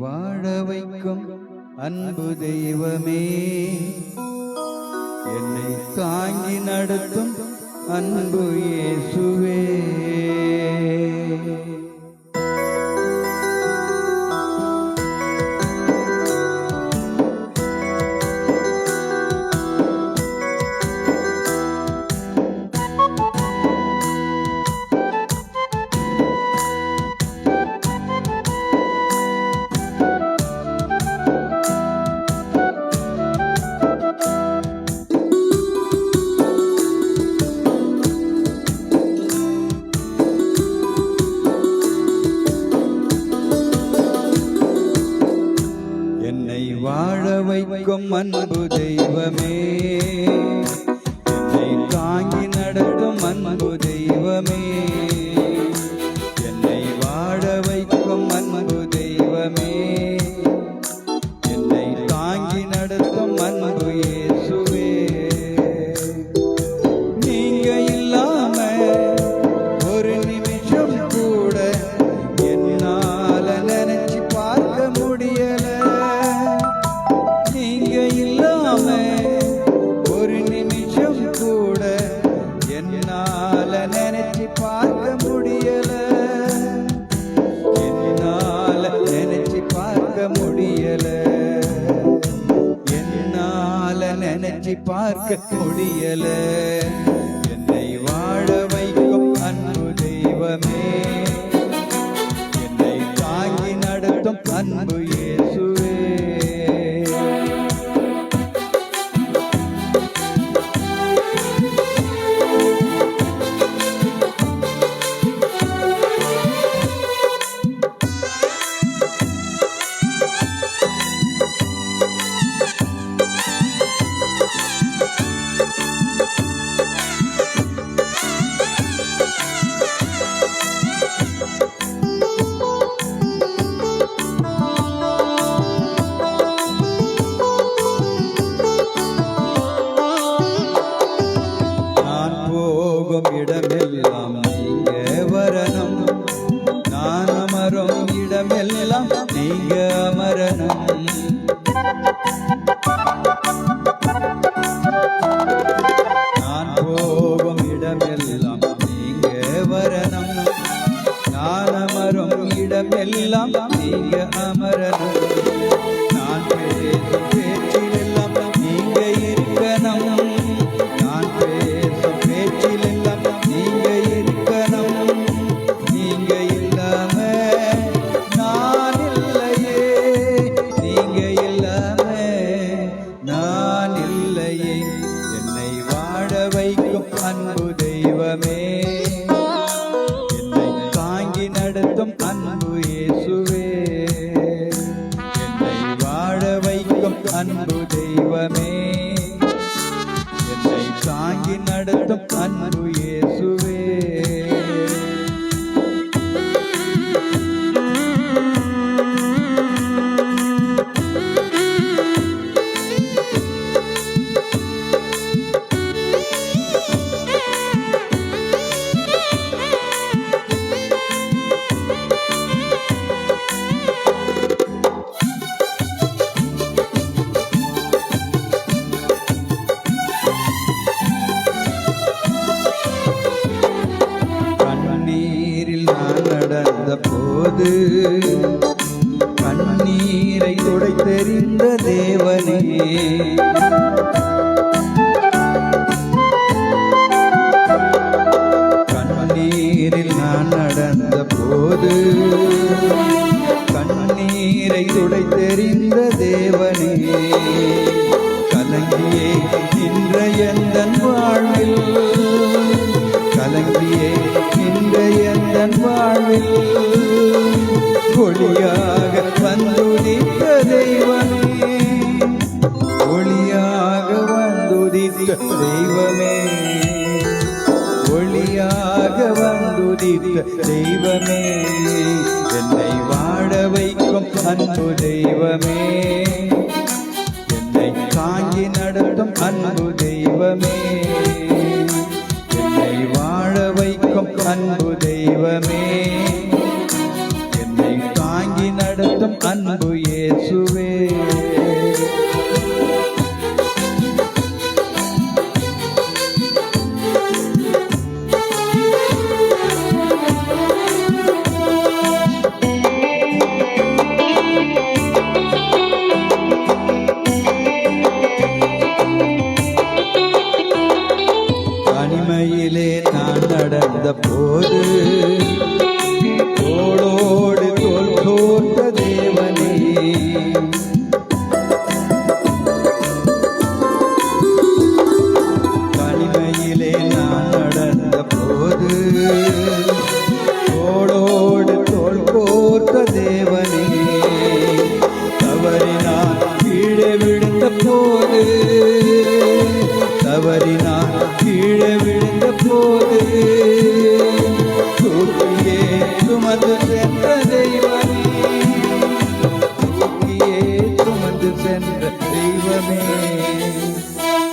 வாழ வைக்கும் அன்பு தெய்வமே. என்னை தாங்கி நடத்தும் அன்பு இயேசுவே. வைக்கும் அன்பு தெய்வமே. என்னை தாங்கி நடக்கும் அன்பு தெய்வமே. என்னை பார்க்க முடியல என்னை வாழ வைக்கும் அன்பு தெய்வமே. என்னை தாங்கி நடத்தும் அன்பு இயேசுவே இடமெல்லாம் நீங்க வரணும். நான் அமரும் இடமெல்லாம் நீங்க அமரணும். நான் போகும் இடமெல்லாம் நீங்க வரணும். நான் அமரும் இடமெல்லாம் நீங்க தாங்கி நடத்தும் தேவனே கண்ணீரில் நான் நடந்த போது கண்ணீரை துடைத்தெறிந்த தேவனே கலங்கியே இன்ற எந்த வாழ்வில் கலங்கியே இன்ற எந்த வாழ்வில் ஒளியாக வந்துதித்த அன்பு தெய்வமே. என்னை தாங்கி நடத்தும் அன்பு தெய்வமே. என்னை வாழ வைக்கும் அன்பு தெய்வமே. என்னை தாங்கி நடத்தும் அன்பு இயேசுவே. சுமந்து சென்ற தெய்வமே. தூக்கியே சுமந்து சென்ற தெய்வமே.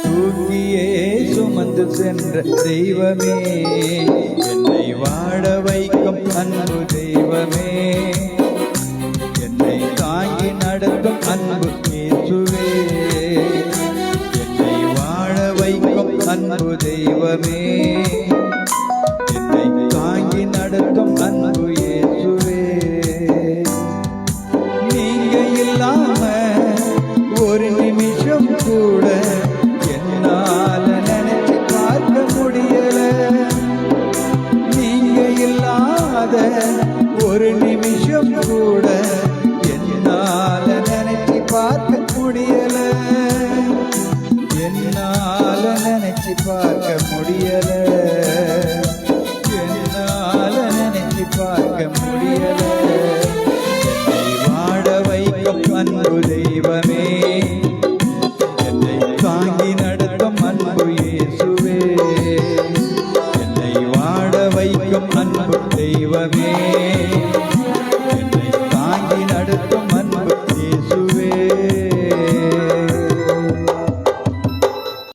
தூக்கியே சுமந்து சென்ற தெய்வமே. என்னை வாழ வைக்கும் அன்பு தெய்வமே. என்னை தாங்கி நடத்தும் அன்பு இயேசுவே. என்னை வாழ வைக்கும் அன்பு தெய்வமே. என்னை தாங்கி நடத்தும் அன்பு ஒரு நிமிஷம் கூட என்னால நினைச்சு பார்க்க முடியல. என்னால நினைச்சு பார்க்க முடியல. என்னால நினைச்சு பார்க்க முடியல. என்னை வாழ வைக்கும் அன்பு தெய்வமே என்னை தாங்கி நடக்கும் அன்பு இயேசுவே.